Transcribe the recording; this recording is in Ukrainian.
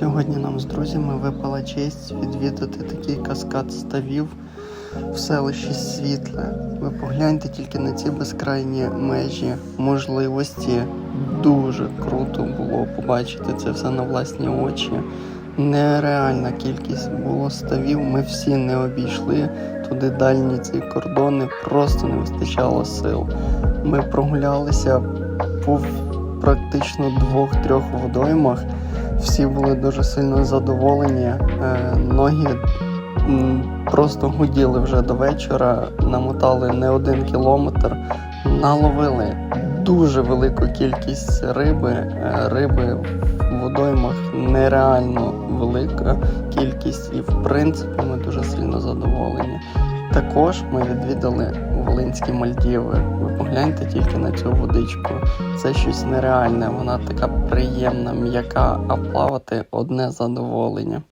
Сьогодні нам з друзями випала честь відвідати такий каскад ставів в селищі Світле. Ви погляньте тільки на ці безкрайні межі можливості. Дуже круто було побачити це все на власні очі. Нереальна кількість було ставів. Ми всі не обійшли туди дальні ці кордони, просто не вистачало сил. Ми прогулялися по практично двох-трьох водоймах. Всі були дуже сильно задоволені. Е, Ноги просто гуділи вже до вечора, намотали не один кілометр, наловили дуже велику кількість риби. Е, Риби в водоймах нереально велика кількість, і в принципі ми дуже сильно задоволені. Також ми відвідали Волинські Мальдіви. Погляньте тільки на цю водичку. Це щось нереальне. Вона така приємна, м'яка, а плавати одне задоволення.